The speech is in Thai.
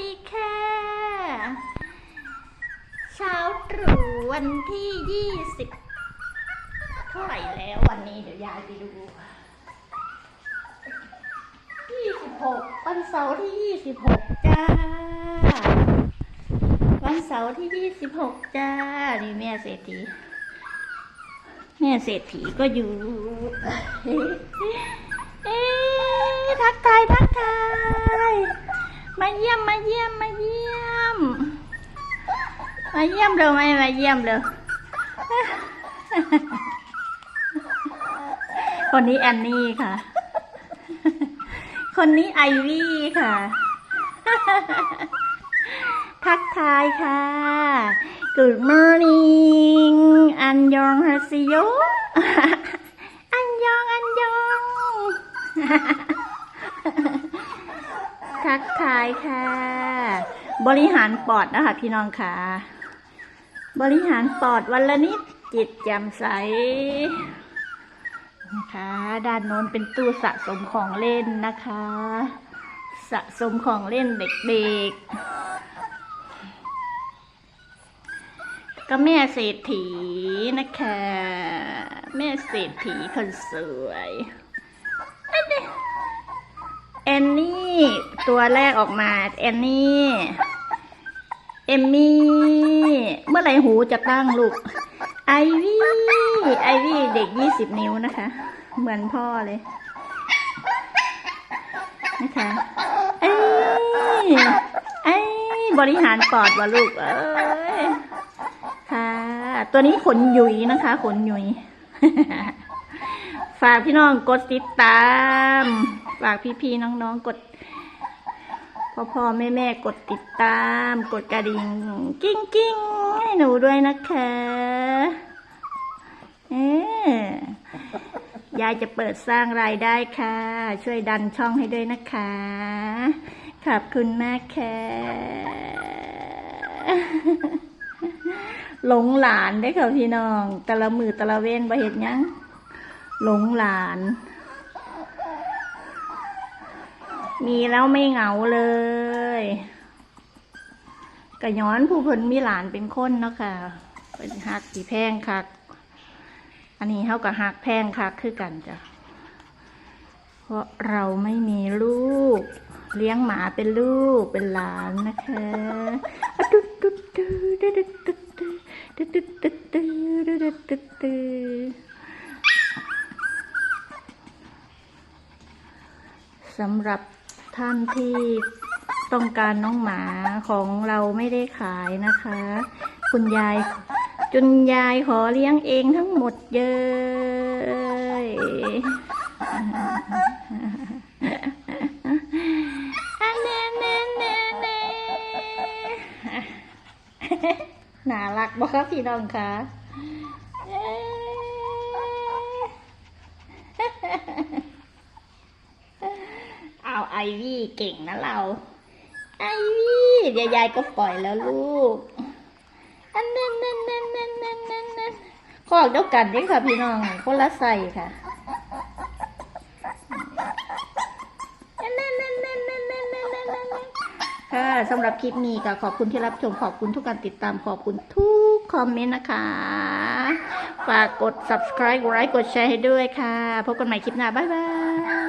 ดีค่ะ เช้าตรู่วันที่ยี่สิบเท่าไหร่แล้ววันนี้เดี๋ยวยายไปดูยี่สิบหกวันเสาร์ที่ยี่สิบหกจ้า วันเสาร์ที่ยี่สิบหกจ้า นี่แม่เศรษฐีแม่เศรษฐีก็อยู่ เอ๊ทักทายทักทาย มาเยี่ยมมาเยี่ยมมาเยี่ยม มาเยี่ยมเร็วไหมมาเยี่ยมเร็วคนนี้แอนนี่ค่ะ คนนี้ไอวี่ค่ะ ทักทายค่ะ Good morning อันยองฮาซิโยอันยอง อันยอง ทักทายค่ะ บริหารปอดนะคะพี่น้องค่ะ บริหารปอดวันละนิดจิตแจ่มใสนะคะด้านโน้นเป็นตู้สะสมของเล่นนะคะ สะสมของเล่นเด็กๆ ก็แม่เศรษฐีนะคะ แม่เศรษฐีคนสวย แอนนี้แอ นี่ตัวแรกออกมาแอนนี่เอมมี่ เมื่อไหร่หูจะตั้งลูก ไอวี่ไอวี่เด็กยี่สิบนิ้วนะคะ เหมือนพ่อเลย นะคะไอ้ไอ้บริหารปอดวะลูก เอ้ยค่ะ ตัวนี้ขนหยุยนะคะ ขนหยุย ฝากพี่น้องกดติดตาม ฝากพี่ๆน้องๆกดพ่อพ่อแม่แม่กดติดตาม กดกระดิ่งกิ้งกิ้งให้หนูด้วยนะคะเออยายจะเปิดสร้างรายได้ค่ะ ช่วยดันช่องให้ด้วยนะคะ ขอบคุณมากค่ะหลงหลานได้ค่ะพี่น้องแต่ละมือแต่ละเว้นบ่เห็นยัง หลงหลาน มีแล้วไม่เหงาเลยกะย้อนผู้เพิ่นมีหลานเป็นคนเนาะค่ะเป็นหักสีแพงคัก อันนี้เท่ากับหักแพงคักคือกันจ้ะ เพราะเราไม่มีลูก เลี้ยงหมาเป็นลูกเป็นหลานนะคะตุ๊ดตุ๊ดตุ๊ดตุ๊ดตุ๊ดตุ๊ดตุ๊ดตุ๊ดตุ๊ดตุ๊ดตุ๊ดตุ๊ดตุ๊ด สำหรับท่านที่ต้องการน้องหมาของเราไม่ได้ขายนะคะ คุณยายจุนยายขอเลี้ยงเองทั้งหมดเลยอันเน่เนเนเนน่ารักบ่ครับพี่น้องคะ เอาไอวี่เก่งนะเรา ไอวี่เดี๋ยวยายก็ปล่อยแล้วลูก อันนั้นนั่นนั่นนั่นนั่นนั่นนั่นขอเดียวกันเด้อค่ะพี่น้องคนละใส่ค่ะอันนั้นนั่นนั่นนั่นนั่นนั่นนั่นนั่นค่ะสำหรับคลิปนี้ก็ขอบคุณที่รับชมขอบคุณทุกการติดตามขอบคุณทุกคอมเมนต์นะคะ ฝากกด subscribe กดไลค์กดแชร์ให้ด้วยค่ะ พบกันใหม่คลิปหน้า บ๊ายบาย